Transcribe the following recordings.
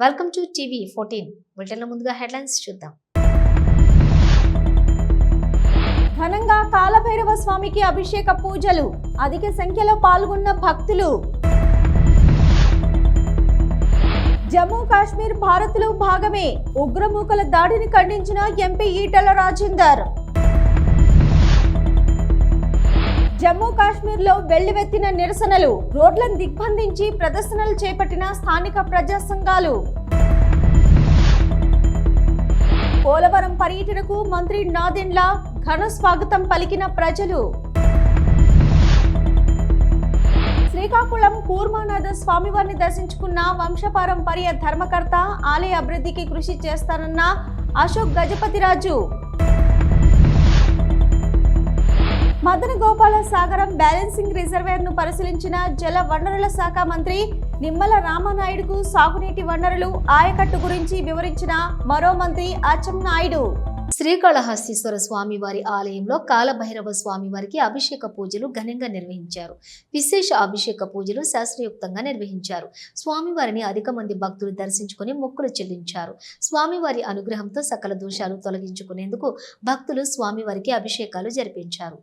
Welcome to TV fourteen బులెటిన్ల ముందుగా headlines చూద్దాం. ఘనంగా కాలభైరవ స్వామికి అభిషేక పూజలు. అధిక సంఖ్యలో పాల్గొన్న భక్తులు. జమ్మూ కాశ్మీర్ భారత్లో భాగమే. ఉగ్రమూకల దాడిని ఖండించిన ఎంపీ ఈటల రాజేందర్. జమ్మూ కాశ్మీర్లో వెల్లువెత్తిన నిరసనలు. రోడ్లను దిగ్బంధించి ప్రదర్శనలు చేపట్టిన స్థానిక ప్రజా సంఘాలు పోలవరం పర్యటనకు మంత్రి నాదెండ్ల ఘన స్వాగతం పలికిన ప్రజలు. శ్రీకాకుళం కూర్మానాథ స్వామివారిని దర్శించుకున్న వంశపారంపర్య ధర్మకర్త ఆలయ అభివృద్ధికి కృషి చేస్తానన్న అశోక్ గజపతిరాజు. మదన గోపాల సాగరం బ్యాలెన్సింగ్ రిజర్వేర్ను పరిశీలించిన జల వనరుల శాఖ మంత్రి నిమ్మల రామనాయుడుకు సాగునీటి వనరులు ఆయకట్టు గురించి వివరించిన మరో మంత్రి అచ్చెన్నాయుడు శ్రీకాళహస్తీశ్వర స్వామివారి ఆలయంలో కాలభైరవ స్వామివారికి అభిషేక పూజలు ఘనంగా నిర్వహించారు. విశేష అభిషేక పూజలు శాస్త్రయుక్తంగా నిర్వహించారు. స్వామివారిని అధిక మంది భక్తులు దర్శించుకుని మొక్కులు చెల్లించారు. స్వామివారి అనుగ్రహంతో సకల దోషాలు తొలగించుకునేందుకు భక్తులు స్వామివారికి అభిషేకాలు జరిపించారు.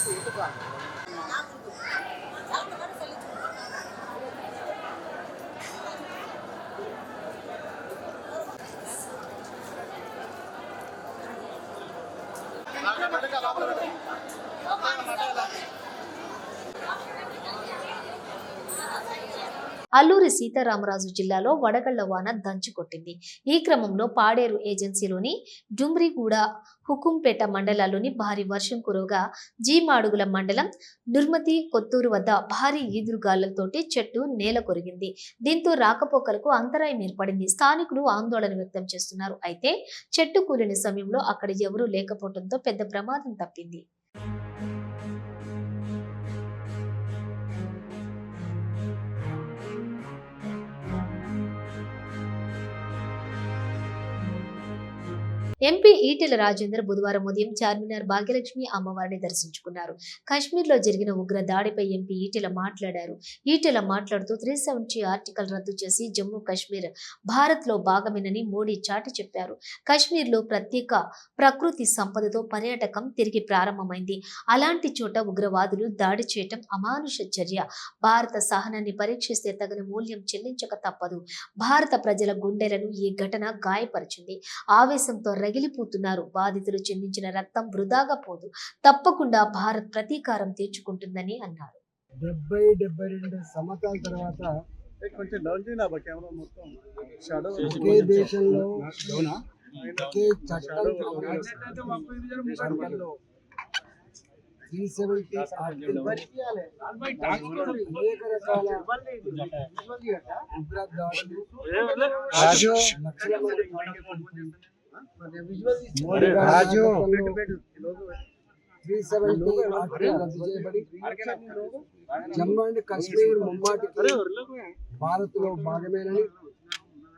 っていう？అల్లూరి సీతారామరాజు జిల్లాలో వడగళ్ళ వాన దంచుకొట్టింది ఈ క్రమంలో పాడేరు ఏజెన్సీలోని డుమ్రిగూడ హుకుంపేట మండలాల్లోని భారీ వర్షం కురవగా జీమాడుగుల మండలం నుర్మతి కొత్తూరు వద్ద భారీ ఈదురుగాళ్ళతోటి చెట్టు నేల కొరిగింది. దీంతో రాకపోకలకు అంతరాయం ఏర్పడింది. స్థానికులు ఆందోళన వ్యక్తం చేస్తున్నారు. అయితే చెట్టు కూలిన సమయంలో అక్కడ ఎవరూ లేకపోవడంతో పెద్ద ప్రమాదం తప్పింది. ఎంపీ ఈటెల రాజేందర్ బుధవారం ఉదయం చార్మినార్ భాగ్యలక్ష్మి అమ్మవారిని దర్శించుకున్నారు. కాశ్మీర్లో జరిగిన ఉగ్ర దాడిపై ఎంపీ ఈటెల మాట్లాడారు. ఈటెల మాట్లాడుతూ త్రీ సెవెంటీ ఆర్టికల్ రద్దు చేసి జమ్మూ కాశ్మీర్ భారత్లో భాగమేనని మోడీ చాటి చెప్పారు. కాశ్మీర్లో ప్రత్యేక ప్రకృతి సంపదతో పర్యాటకం తిరిగి ప్రారంభమైంది. అలాంటి చోట ఉగ్రవాదులు దాడి చేయటం అమానుష చర్య. భారత సహనాన్ని పరీక్షిస్తే తగిన మూల్యం చెల్లించక తప్పదు. భారత ప్రజల గుండెలను ఈ ఘటన గాయపరిచింది. ఆవేశంతో రగిలిపోతున్నారు బాధితులు చెందించిన రక్తం వృధాగా పోదు తప్పకుండా భారత్ ప్రతీకారం తీర్చుకుంటుందని అన్నారు డెబ్బై డెబ్బై రెండు సంవత్సరాల తర్వాత కొంచెం డౌన్ చేయండి అబ్బా కెమెరా మొత్తం షాడో ఒకే దేశంలో ఒకే చట్టం చట్టంలో త్రీ సెవెంటీ అనేక రకాల ఉగ్రదాడులు లక్షల మంది మోడీ రాజు. త్రీ సెవెంటీ ఆర్టికల్ రద్దు చేయబడి జమ్మూ అండ్ కాశ్మీర్ ముమ్మాటికి భారత్లో భాగమేనని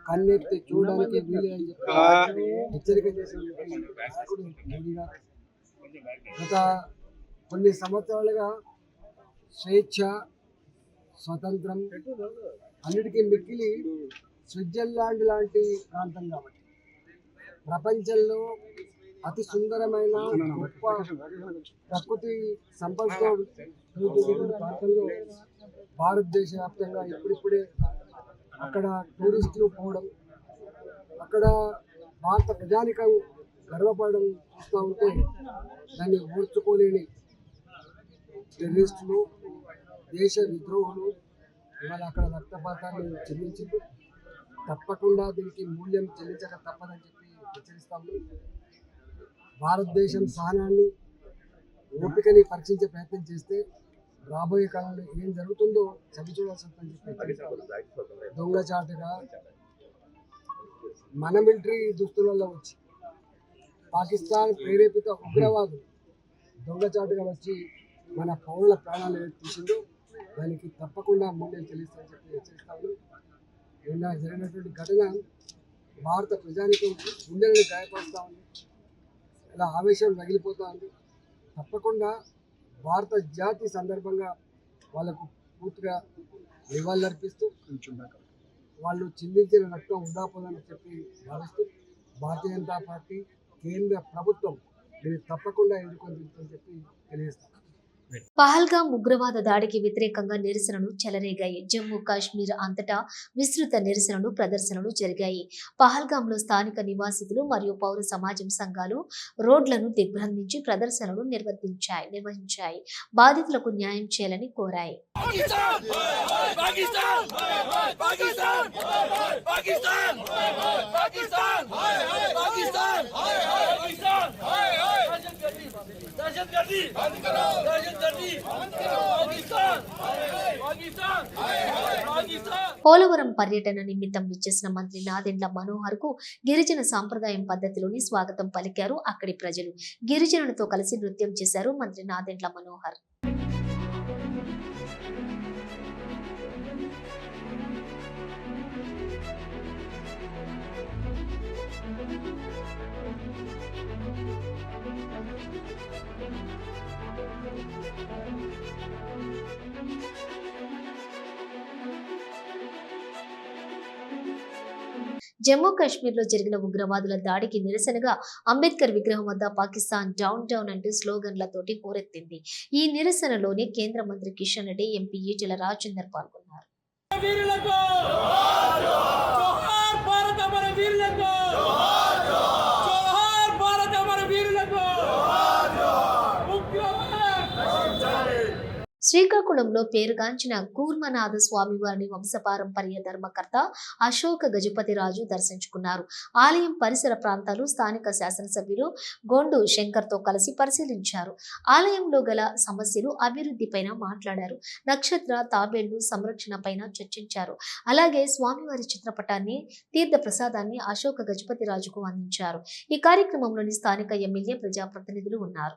కన్నెత్తి చూడడానికి వీలే అని చెప్పి హెచ్చరిక చేసినటువంటి గత కొన్ని సంవత్సరాలుగా స్వేచ్ఛ స్వతంత్రం అన్నిటికీ మిక్కిలి స్విట్జర్లాండ్ లాంటి ప్రాంతం కాబట్టి ప్రపంచంలో అతి సుందరమైన గొప్ప ప్రకృతి సంపదతో ప్రాంతంలో భారతదేశ వ్యాప్తంగా ఇప్పుడిప్పుడే అక్కడ టూరిస్టులు పోవడం అక్కడ భారత ప్రజానికం గర్వపడడం చూస్తూ ఉంటే దాన్ని ఓర్చుకోలేని టెర్రరిస్టులు దేశ విద్రోహులు ఇవాళ అక్కడ రక్తపాతాన్ని చెల్లించింది తప్పకుండా దీనికి మూల్యం చెల్లించక తప్పదని చెప్పి హెచ్చరిస్తాము భారతదేశం సహనాన్ని ఓపికని పరీక్షించే ప్రయత్నం చేస్తే రాబోయే కాలంలో ఏం జరుగుతుందో చవి చూడాల్సి ఉందని చెప్పి దొంగచాటుగా మన మిలిటరీ దుస్తులలో వచ్చి పాకిస్తాన్ ప్రేరేపిత ఉగ్రవాదులు దొంగచాటుగా వచ్చి మన పౌరుల ప్రాణాలు తీసిందో దానికి తప్పకుండా మూల్యం చెల్లిస్తామని చెప్పి హెచ్చరిస్తాను నిన్న జరిగినటువంటి ఘటన భారత ప్రజానికం గుండెలను గాయపరుస్తూ ఉంది. ఇలా ఆవేశం రగిలిపోతూ ఉంది. తప్పకుండా భారత జాతి సందర్భంగా వాళ్ళకు పూర్తిగా నివాళులర్పిస్తూ వాళ్ళు చిందించిన రక్తం వృధా చెప్పి భావిస్తూ భారతీయ జనతా పార్టీ కేంద్ర ప్రభుత్వం దీన్ని తప్పకుండా ఎదుర్కొని చెప్పి తెలియజేస్తాం పహల్గా ఉగ్రవాద దాడికి వ్యతిరేకంగా నిరసనలు చెలరేగాయి. జమ్మూ కాశ్మీర్ అంతటా విస్తృత నిరసనలు ప్రదర్శనలు జరిగాయి. పహల్గాంలో స్థానిక నివాసితులు మరియు పౌర సమాజం సంఘాలు రోడ్లను దిగ్బంధించి ప్రదర్శనలు నిర్వర్తించాయి నిర్వహించాయి. బాధితులకు న్యాయం చేయాలని కోరాయి. పాకిస్తాన్! पाकिस्तान पाकिस्तान पाकिस्तान पाकिस्तान पाकिस्तान दहशतगर्दी दहशतगर्दी पाकिस्तान पाकिस्तान पाकिस्तान పోలవరం పర్యటన నిమిత్తం విచ్చేసిన మంత్రి నాదెండ్ల మనోహర్ కు గిరిజన సాంప్రదాయం పద్ధతిలోని స్వాగతం పలికారు అక్కడి ప్రజలు గిరిజనులతో కలిసి నృత్యం చేశారు మంత్రి నాదెండ్ల మనోహర్ జమ్మూ కాశ్మీర్లో జరిగిన ఉగ్రవాదుల దాడికి నిరసనగా అంబేద్కర్ విగ్రహం వద్ద పాకిస్తాన్ డౌన్ డౌన్ అంటూ స్లోగన్లతోటి హోరెత్తింది. ఈ నిరసనలోనే కేంద్ర మంత్రి కిషన్ రెడ్డి ఎంపీ ఈటెల రాజేందర్ పాల్గొన్నారు వీరులకు జోహార్ భారత మన వీరులకు జోహార్ భారత మన వీరులకు ఉగ్రవాద శ్రీకాకుళంలో పేరుగాంచిన కూర్మనాథ స్వామి వారిని వంశపారంపర్య ధర్మకర్త అశోక గజపతి రాజు దర్శించుకున్నారు. ఆలయం పరిసర ప్రాంతాలు స్థానిక శాసనసభ్యులు గోండు శంకర్తో కలిసి పరిశీలించారు. ఆలయంలో గల సమస్యలు అభివృద్ధిపైన మాట్లాడారు. నక్షత్ర తాబేళ్ళు సంరక్షణ పైన చర్చించారు. అలాగే స్వామివారి చిత్రపటాన్ని తీర్థ ప్రసాదాన్ని అశోక గజపతి రాజుకు అందించారు. ఈ కార్యక్రమంలోని స్థానిక ఎమ్మెల్యే ప్రజాప్రతినిధులు ఉన్నారు.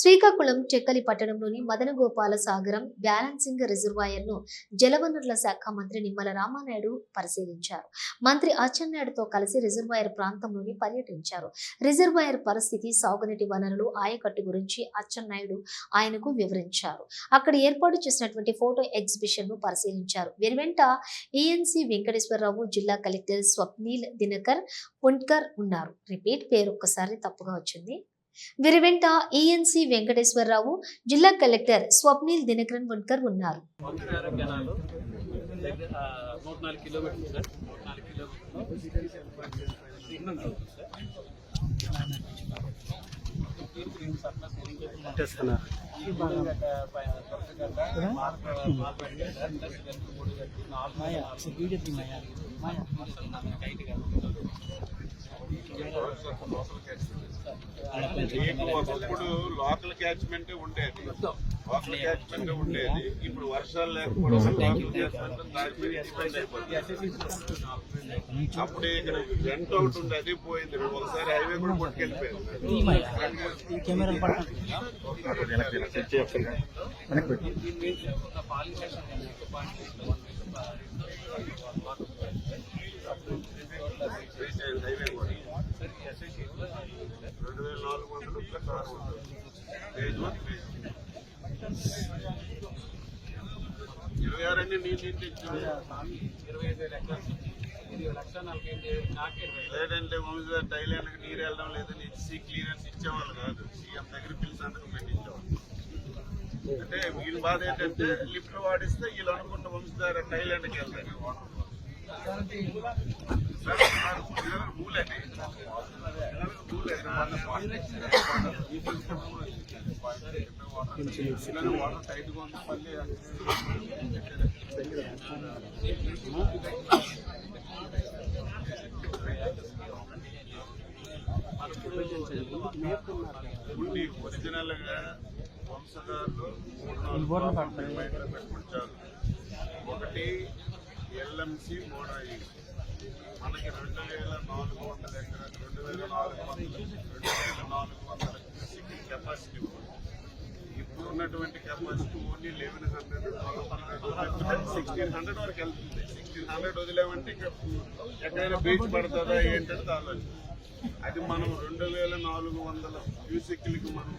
శ్రీకాకుళం చెక్కలి పట్టణంలోని మదనగోపాల సాగరం బ్యాలెన్సింగ్ రిజర్వాయర్ను జలవనరుల శాఖ మంత్రి నిమ్మల రామానాయుడు పరిశీలించారు. మంత్రి అచ్చెన్నాయుడుతో కలిసి రిజర్వాయర్ ప్రాంతంలోని పర్యటించారు. రిజర్వాయర్ పరిస్థితి సాగునీటి వనరులు ఆయకట్టు గురించి అచ్చెన్నాయుడు ఆయనకు వివరించారు. అక్కడ ఏర్పాటు చేసినటువంటి ఫోటో ఎగ్జిబిషన్ను పరిశీలించారు వీరి వెంట ఈఎన్సి వెంకటేశ్వరరావు జిల్లా కలెక్టర్ స్వప్నీల్ దినకర్ పుంట్కర్ ఉన్నారు. రిపీట్ పేరు ఒక్కసారి తప్పుగా వచ్చింది. వీరి వెంట ఈఎన్సి వెంకటేశ్వరరావు జిల్లా కలెక్టర్ స్వప్నీల్ దినకరన్ పుంట్కర్ ఉన్నారు. వంకర ఒకప్పుడు లోకల్ క్యాచ్మెంట్ ఉండేది లోకల్ క్యాచ్మెంట్ ఉండేది ఇప్పుడు వర్షాలు లేకపోవడం అప్పుడు ఇక్కడ రెంట్ అవుట్ ఉండేది అది పోయింది ఒకసారి హైవే కూడా పట్టుకెళ్ళిపోయింది ఒక పాలినేషన్ హైవే కూడా రెండు వేల వన్ ఇరవై ఆరు అండి నీళ్ళు నీళ్ళు ఇచ్చారు ఇరవై ఐదు వేల లేదంటే మమ్మీ గారు నలభై టైలాండ్కి నీరు వెళ్ళడం లేదని ఇచ్చి క్లియరెన్స్ ఇచ్చేవాళ్ళు కాదు సీఎం దగ్గర పిలిచి సంతకం పెట్టించేవాళ్ళు అంటే వీళ్ళ బాధ ఏంటంటే లిఫ్ట్ వాడిస్తే వీళ్ళు అనుకుంట వంశధార టైలాండ్కి వెళ్తారు రూల్ వాటర్ టైట్గా ఉంది మళ్ళీ ఒరిజినల్ వంశధారులు మూడు నాలుగు పెట్టుకుంటారు ఒకటి ఎల్ఎంసి మోడాయి మనకి రెండు వేల నాలుగు వందల ఎకరాలు రెండు వేల నాలుగు వందల రెండు వేల నాలుగు వందల కెపాసిటీ ఇప్పుడు ఉన్నటువంటి capacity only eleven hundred sixteen hundred వరకు వెళ్తుంది. సిక్స్టీన్ హండ్రెడ్ వదిలేమంటే ఇంకా ఎక్కడైనా బీచ్ పడుతుందా ఏంటంటే ఆలోచన అది మనం రెండు వేల నాలుగు వందల క్యూసిక్లకి మనం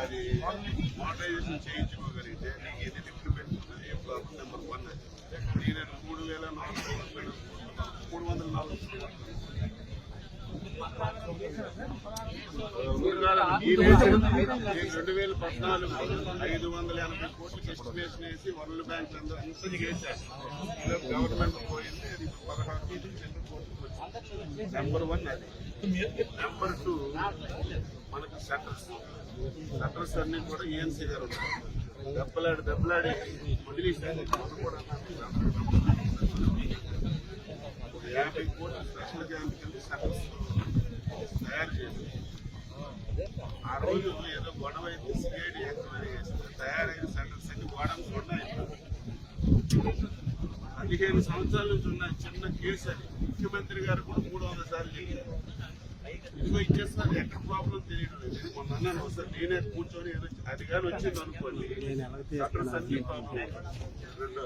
అది మోటరైజేషన్ చేయించుకోగలిగితే నీకు ఏది లిఫ్ట్ పెట్టుకుంటుంది? ఏ ప్రాబ్లం నెంబర్ వన్ అది. నేను మూడు వేల నాలుగు వందల మూడు వందల నాలుగు రెండు వేల పద్నాలుగు ఐదు వందల ఎనభై కోట్లకి ఎస్టిమేషన్ వేసి వరల్డ్ బ్యాంక్ అందరూ అంతా చేశారు గవర్నమెంట్ పోయింది పదహారు నెంబర్ వన్ అది నెంబర్ టూ మనకు సెటర్స్ సెటర్స్ అన్ని కూడా ఏఎన్సీ గారు దెబ్బలాడి దెబ్బలాడి వదిలేసారు కూడా యాభై కోట్ల స్పెషల్ క్యాంప్ కింద సెటర్స్ తయారు చేసి ఆ రోజు ఏదో గొడవ అయితే సిఐడి ఎంక్వైరీ చేసింది తయారైన సెంటర్స్ అన్ని గోడౌన్స్ ఉన్నాయి పదిహేను సంవత్సరాల నుంచి ఉన్న చిన్న కేసు అది ముఖ్యమంత్రి గారు కూడా మూడు వందల సార్లు చెప్పారు. ఇదిగో ఇచ్చేస్తున్నారు ఎక్కడ ప్రాబ్లం తెలియడం లేదు. మొన్న అన్నాను ఒకసారి నేనే కూర్చొని ఏదో అది కానీ వచ్చింది అనుకోండి అక్కడ ప్రాబ్లం రెండో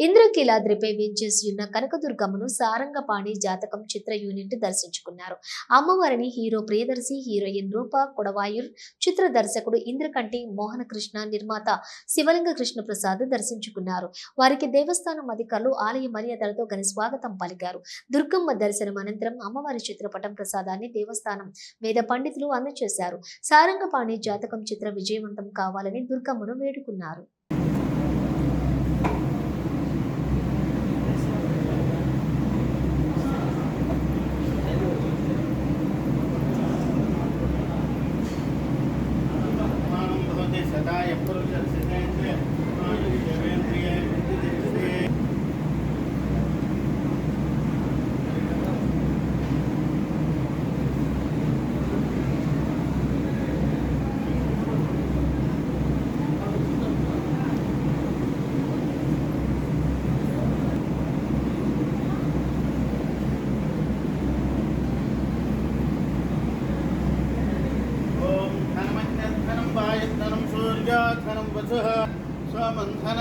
ఇంద్రకీలాద్రిపై వేంచేసి ఉన్న కనకదుర్గమ్మను సారంగపాణి జాతకం చిత్ర యూనిట్ దర్శించుకున్నారు. అమ్మవారిని హీరో ప్రియదర్శి హీరోయిన్ రూప కొడవాయూర్ చిత్ర దర్శకుడు ఇంద్రకంటి మోహన కృష్ణ నిర్మాత శివలింగ కృష్ణ ప్రసాద్ దర్శించుకున్నారు. వారికి దేవస్థానం అధికారులు ఆలయ మర్యాదలతో ఘన స్వాగతం పలికారు. దుర్గమ్మ దర్శనం అనంతరం అమ్మవారి చిత్రపటం ప్రసాదాన్ని దేవస్థానం వేద పండితులు అందజేశారు. సారంగపాణి జాతకం చిత్ర విజయవంతం కావాలని దుర్గమ్మను వేడుకున్నారు.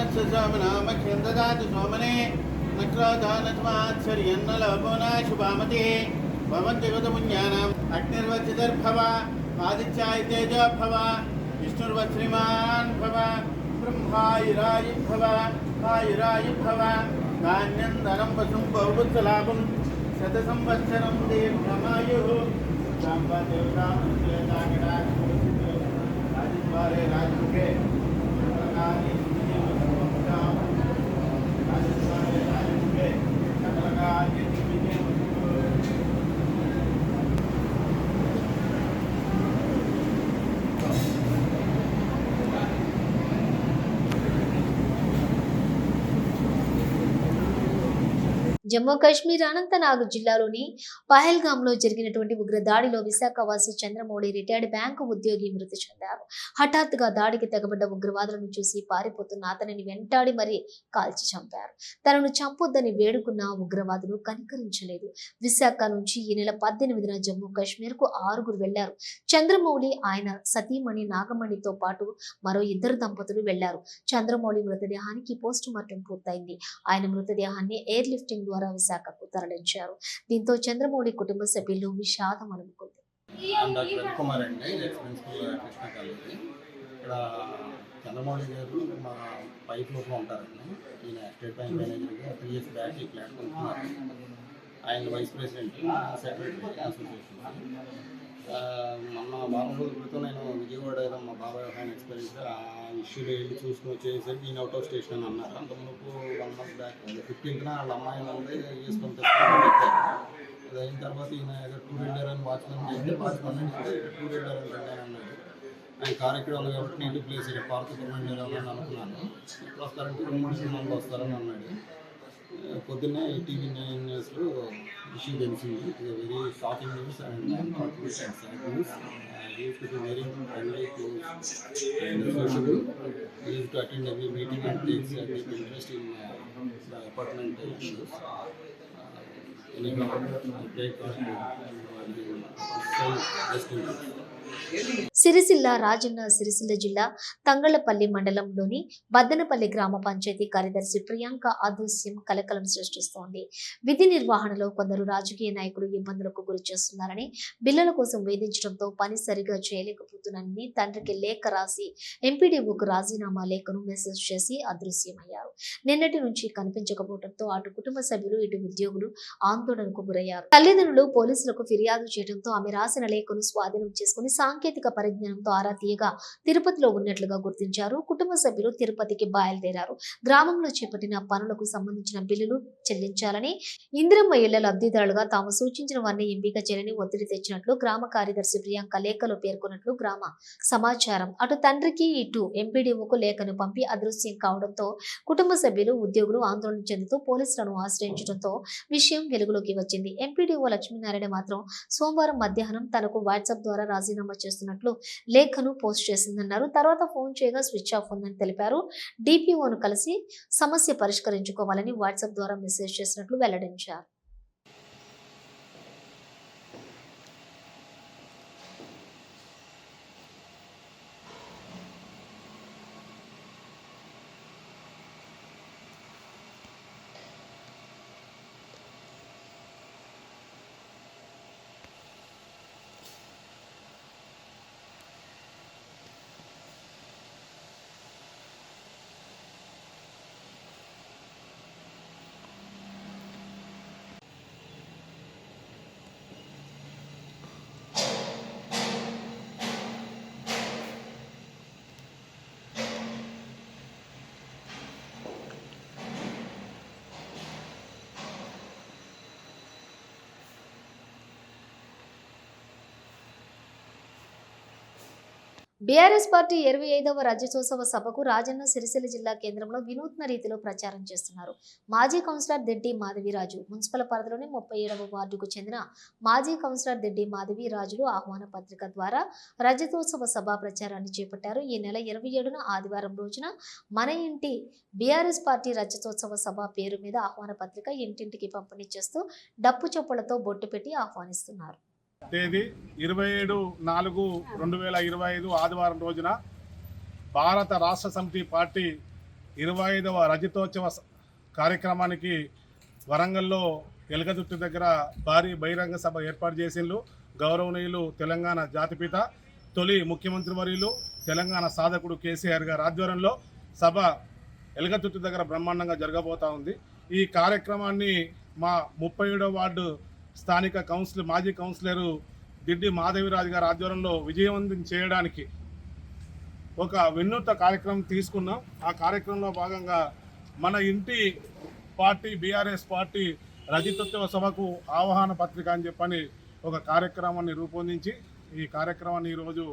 సోమంధనస్య సోమనామఖ్యం దదాతి సోమనే నక్రోధానత్మాత్సర్యన్న లోకోనా శుభామతి భవంతి వదమున్యానాం అగ్నిర్వచిదర్భవ ఆదిత్యాయ తేజో భవ విష్ణుర్వశ్రీమాన్ భవ బ్రహ్మాయురాయి భవ ఆయురాయి భవ ధాన్యం ధనం వసుం బహుపుత్రలాభం జమ్మూ కాశ్మీర్ అనంతనాగ్ జిల్లాలోని పహల్గామ్లో జరిగినటువంటి ఉగ్ర దాడిలో విశాఖవాసి చంద్రమౌళి రిటైర్డ్ బ్యాంకు ఉద్యోగి మృతి చెందారు. హఠాత్తుగా దాడికి తెగబడ్డ ఉగ్రవాదులను చూసి పారిపోతున్న అతనిని వెంటాడి మరీ కాల్చి చంపారు. తనను చంపొద్దని వేడుకున్న ఉగ్రవాదులు కనికరించలేదు. విశాఖ నుంచి ఈ నెల పద్దెనిమిదిన జమ్మూ కాశ్మీర్కు ఆరుగురు వెళ్ళారు. చంద్రమౌళి ఆయన సతీమణి నాగమణితో పాటు మరో ఇద్దరు దంపతులు వెళ్ళారు. చంద్రమౌళి మృతదేహానికి పోస్ట్ మార్టం పూర్తయింది. ఆయన మృతదేహాన్ని ఎయిర్ లిఫ్టింగ్ ద్వారా విశాఖకు తరలించారు. దీంతో చంద్రమౌళి కుటుంబ సభ్యులు విషాదం అనుకుంది. చంద్రమౌళి గారు మా పైప్ లోపల ఉంటారండి. ఈయన స్టేట్ బ్యాంక్ మేనేజర్గా త్రీ ఇయర్స్ బ్యాక్ ఈ ఫ్లాట్ కొనుక్కున్నారు ఆయన వైస్ ప్రెసిడెంట్ సెక్రటరీ అసోసియేషన్. మొన్న వారం రోజుల క్రితం నేను విజయవాడ ఏదో మా బాబాయ్ ఆయన ఎక్స్పీరియన్స్ ఆ ఇష్యూలో వెళ్ళి చూసుకుని వచ్చేసరికి ఈయన అవుట్ ఆఫ్ స్టేషన్ అని అన్నారు. అంతకుముందు వన్ మంత్ బ్యాక్ ఫిఫ్టీన్త్న వాళ్ళ అమ్మాయి ఉంది యూఎస్ అది అయిన తర్వాత ఈయన ఏదో వీలర్ అని వాచ్మెన్ చేస్తే వాచ్మెన్ అంటే టూ వెళ్ళారని అని అన్నాడు. ఆయన కార్ ఉంది కాబట్టి నేను ప్లేస్ ఇక్కడ పార్క్ వెళ్ళారని అనుకున్నాను. ఇప్పుడు వస్తారంటే రెండు మూడు సినిమాలు వస్తారని అన్నాడు. పొద్దున్నే టీవీ నైన్ న్యూస్లో ఇష్యూ తెలిసింది it very shocking news and sad news used to very friendly close and social used to attend every meeting and takes a deep interest in uh, the apartment issues. Uh, Sircilla Rajanna Sircilla జిల్లా తంగళ్ళపల్లి మండలంలోని బద్దనపల్లి గ్రామ పంచాయతీ కార్యదర్శి ప్రియాంక అదృశ్యం కలకలం సృష్టిస్తోంది. విధి నిర్వహణలో కొందరు రాజకీయ నాయకులు ఇబ్బందులకు గురి చేస్తున్నారని బిల్లుల కోసం వేధించడంతో పని సరిగా చేయలేకపోతున్నానని తండ్రికి లేఖ రాసి ఎంపీడీఓకు రాజీనామా లేఖను మెసేజ్ చేసి అదృశ్యమయ్యారు. నిన్నటి నుంచి కనిపించకపోవడంతో అటు కుటుంబ సభ్యులు ఇటు ఉద్యోగులు ఆందోళనకు గురయ్యారు. తల్లిదండ్రులు పోలీసులకు ఫిర్యాదు చేయడంతో ఆమె రాసిన లేఖను స్వాధీనం చేసుకుని సాంకేతిక పరిజ్ఞానంతో ఆరా తీయగా తిరుపతిలో ఉన్నట్లుగా గుర్తించారు. కుటుంబ సభ్యులు తిరుపతికి బయలుదేరారు. గ్రామంలో చేపట్టిన పనులకు సంబంధించిన బిల్లులు చెల్లించాలని ఇందిరమ్మ ఇళ్ళ లబ్ధిదారులుగా తాము సూచించిన వారిని ఎంపిక చేయాలని ఒత్తిడి తెచ్చినట్లు గ్రామ కార్యదర్శి ప్రియాంక లేఖలో పేర్కొన్నట్లు గ్రామ సమాచారం. అటు తండ్రికి ఇటు ఎంపీడీఓకు లేఖను పంపి అదృశ్యం కావడంతో కుటుంబ సభ్యులు ఉద్యోగులు ఆందోళన చెందుతూ పోలీసులను ఆశ్రయించడంతో విషయం వెలుగులోకి వచ్చింది. ఎంపీడీఓ లక్ష్మీనారాయణ మాత్రం సోమవారం మధ్యాహ్నం తనకు వాట్సాప్ ద్వారా రాజీనామా చేస్తున్నట్లు లేఖను పోస్ట్ చేసిందన్నారు. తర్వాత ఫోన్ చేయగా స్విచ్ ఆఫ్ ఉందని తెలిపారు. డిపిఓను కలిసి సమస్య పరిష్కరించుకోవాలని వాట్సాప్ ద్వారా మెసేజ్ చేసినట్లు వెల్లడించారు. బీఆర్ఎస్ పార్టీ ఇరవై ఐదవ రాజ్యోత్సవ సభకు రాజన్న సిరిసిల్ల జిల్లా కేంద్రంలో వినూత్న రీతిలో ప్రచారం చేస్తున్నారు. మాజీ కౌన్సిలర్ దెడ్డి మాధవిరాజు మున్సిపల్ పరిధిలోని ముప్పై ఏడవ వార్డుకు చెందిన మాజీ కౌన్సిలర్ దెడ్డి మాధవిరాజులు ఆహ్వాన పత్రిక ద్వారా రజతోత్సవ సభ ప్రచారాన్ని చేపట్టారు. ఈ నెల ఇరవై ఏడున ఆదివారం రోజున మన ఇంటి బీఆర్ఎస్ పార్టీ రజతోత్సవ సభ పేరు మీద ఆహ్వాన పత్రిక ఇంటింటికి పంపిణీ చేస్తూ డప్పు చప్పులతో బొట్టు పెట్టి ఆహ్వానిస్తున్నారు. తేదీ ఇరవై ఏడు నాలుగు రెండు వేల ఇరవై ఐదు ఆదివారం రోజున భారత రాష్ట్ర సమితి పార్టీ ఇరవై ఐదవ రజతోత్సవ కార్యక్రమానికి వరంగల్లో ఎలగదుట్టు దగ్గర భారీ బహిరంగ సభ ఏర్పాటు చేసిండ్రు గౌరవనీయులు తెలంగాణ జాతిపిత తొలి ముఖ్యమంత్రి వర్యులు తెలంగాణ సాధకుడు కేసీఆర్ గారి ఆధ్వర్యంలో సభ ఎలగతుట్టు దగ్గర బ్రహ్మాండంగా జరగబోతా ఉంది. ఈ కార్యక్రమాన్ని మా ముప్పై వార్డు స్థానిక కౌన్సిల్ మాజీ కౌన్సిలరు దిడ్డి మాధవిరాజు గారి ఆధ్వర్యంలో విజయవంతం చేయడానికి ఒక వినూత్న కార్యక్రమం తీసుకున్నాం. ఆ కార్యక్రమంలో భాగంగా మన ఇంటి పార్టీ బీఆర్ఎస్ పార్టీ రజతత్వ సభకు ఆహ్వాన పత్రిక అని చెప్పని ఒక కార్యక్రమాన్ని రూపొందించి ఈ కార్యక్రమాన్ని ఈరోజు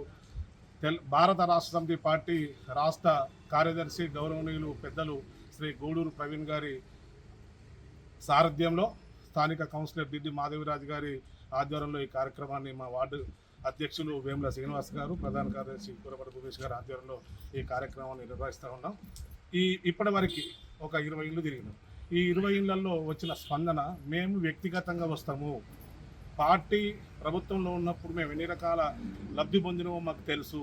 తెల్ భారత రాష్ట్ర సమితి పార్టీ రాష్ట్ర కార్యదర్శి గౌరవనీయులు పెద్దలు శ్రీ గూడూరు ప్రవీణ్ గారి సారథ్యంలో స్థానిక కౌన్సిలర్ దిడ్డి మాధవిరాజు గారి ఆధ్వర్యంలో ఈ కార్యక్రమాన్ని మా వార్డు అధ్యక్షులు వేముల శ్రీనివాస్ గారు ప్రధాన కార్యదర్శి కూరపడి భూపేష్ గారి ఆధ్వర్యంలో ఈ కార్యక్రమాన్ని నిర్వహిస్తూ ఉన్నాం. ఈ ఇప్పటివరకు ఒక ఇరవై ఇళ్ళు తిరిగినాం. ఈ ఇరవై ఇళ్ళలో వచ్చిన స్పందన మేము వ్యక్తిగతంగా వస్తాము. పార్టీ ప్రభుత్వంలో ఉన్నప్పుడు మేము ఎన్ని రకాల లబ్ధి పొందినమో మాకు తెలుసు.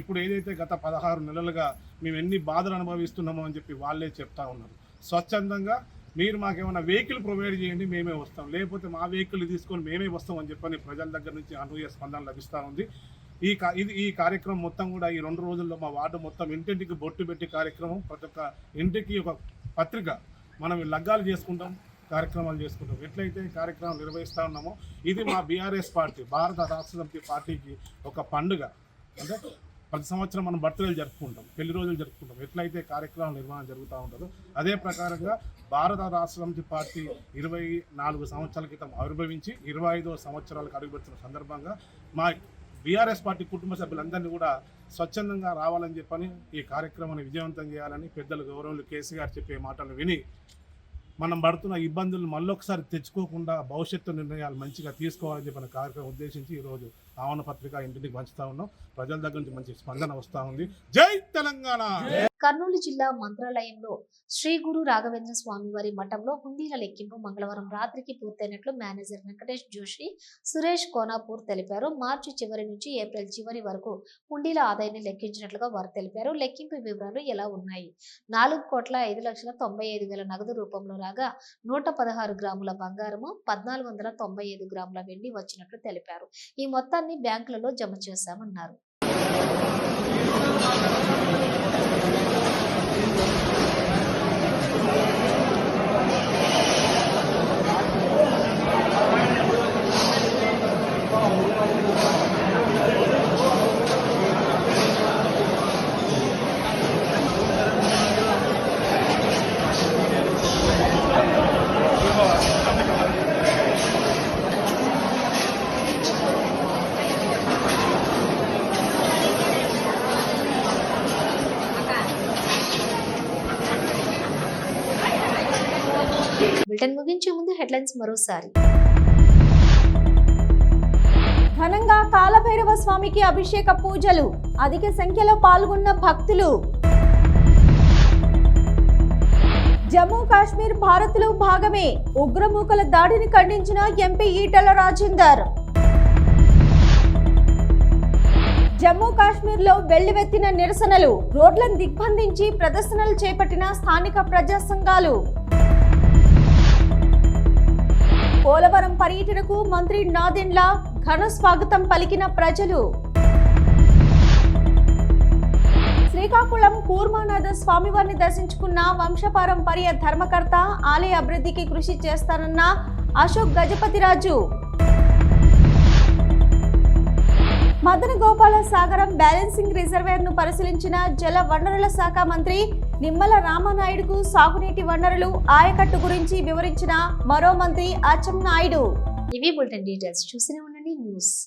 ఇప్పుడు ఏదైతే గత పదహారు నెలలుగా మేము ఎన్ని బాధలు అనుభవిస్తున్నామో అని చెప్పి వాళ్ళే చెప్తా ఉన్నారు. స్వచ్ఛందంగా మీరు మాకేమైనా వెహికల్ ప్రొవైడ్ చేయండి మేమే వస్తాం. లేకపోతే మా వెహికల్ తీసుకొని మేమే వస్తాం అని చెప్పని ప్రజల దగ్గర నుంచి అనూహ్య స్పందన లభిస్తూ ఉంది. ఈ కా ఇది ఈ కార్యక్రమం మొత్తం కూడా ఈ రెండు రోజుల్లో మా వార్డు మొత్తం ఇంటింటికి బొట్టు పెట్టి కార్యక్రమం ప్రతి ఒక్క ఇంటికి ఒక పత్రిక మనం లగ్గాలు చేసుకుంటాం కార్యక్రమాలు చేసుకుంటాం. ఎట్లయితే కార్యక్రమాలు కార్యక్రమం నిర్వహిస్తూ ఉన్నామో ఇది మా బీఆర్ఎస్ పార్టీ భారత రాష్ట్ర సమితి పార్టీకి ఒక పండుగ. అంటే ప్రతి సంవత్సరం మనం బర్త్డేలు జరుపుకుంటాం పెళ్ళి రోజులు జరుపుకుంటాం. ఎట్లయితే కార్యక్రమం నిర్వహణ జరుగుతూ ఉంటుందో అదే ప్రకారంగా భారత రాష్ట్ర సమితి పార్టీ ఇరవై నాలుగు సంవత్సరాల క్రితం ఆవిర్భవించి ఇరవై ఐదో సంవత్సరాలకు అడుగుపెడుతున్న సందర్భంగా మా బీఆర్ఎస్ పార్టీ కుటుంబ సభ్యులందరినీ కూడా స్వచ్ఛందంగా రావాలని చెప్పని ఈ కార్యక్రమాన్ని విజయవంతం చేయాలని పెద్దలు గౌరవులు కేసీఆర్ చెప్పే మాటలు విని మనం పడుతున్న ఇబ్బందులను మళ్ళొకసారి తెచ్చుకోకుండా భవిష్యత్తు నిర్ణయాలు మంచిగా తీసుకోవాలని చెప్పిన కార్యక్రమం ఉద్దేశించి ఈరోజు ఆవరణ పత్రిక ఇంటింటికి పంచుతా ఉన్నాం. ప్రజల దగ్గర నుంచి మంచి స్పందన వస్తూ ఉంది. జై తెలంగాణ! కర్నూలు జిల్లా మంత్రాలయంలో శ్రీ గురు రాఘవేంద్ర స్వామి వారి మఠంలో హుండీల లెక్కింపు మంగళవారం రాత్రికి పూర్తయినట్లు మేనేజర్ వెంకటేష్ జోషి సురేష్ కోనాపూర్ తెలిపారు. మార్చి చివరి నుంచి ఏప్రిల్ చివరి వరకు హుండీల ఆదాయాన్ని లెక్కించినట్లుగా వారు తెలిపారు. లెక్కింపు వివరాలు ఎలా ఉన్నాయి? నాలుగు కోట్ల ఐదు లక్షల తొంభై ఐదు వేల నగదు రూపంలో రాగా నూట పదహారు గ్రాముల బంగారము పద్నాలుగు వందల తొంభై ఐదు గ్రాముల వెండి వచ్చినట్లు తెలిపారు. ఈ మొత్తం మొత్తాన్ని బ్యాంకులలో జమ చేశామన్నారు బులెటిన్ హెడ్లైన్స్ మరోసారి. ఘనంగా కాలభైరవ స్వామికి అభిషేక పూజలు. అధిక సంఖ్యలో పాల్గొన్న భక్తులు. జమ్మూ కాశ్మీర్ భారత్లో భాగమే. ఉగ్రమూకల దాడిని ఖండించిన ఎంపీ ఈటల రాజేందర్. జమ్మూ కాశ్మీర్లో వెల్లువెత్తిన నిరసనలు. రోడ్లను దిగ్బంధించి ప్రదర్శనలు చేపట్టిన స్థానిక ప్రజా సంఘాలు పోలవరం పర్యటనకు మంత్రి నాదెండ్ల ఘన స్వాగతం పలికిన ప్రజలు. శ్రీకాకుళం కూర్మానాథ స్వామివారిని దర్శించుకున్న వంశపారంపర్య ధర్మకర్త ఆలయ అభివృద్ధికి కృషి చేస్తానన్న అశోక్ గజపతిరాజు. మదన గోపాల సాగరం బ్యాలెన్సింగ్ రిజర్వేర్ను పరిశీలించిన జల వనరుల శాఖ మంత్రి నిమ్మల రామనాయుడుకు సాగునీటి వనరులు ఆయకట్టు గురించి వివరించిన మరో మంత్రి అచ్చెన్నాయుడు. ఇవి బులెటిన్ డీటెయిల్స్. చూసినే ఉండండి. న్యూస్.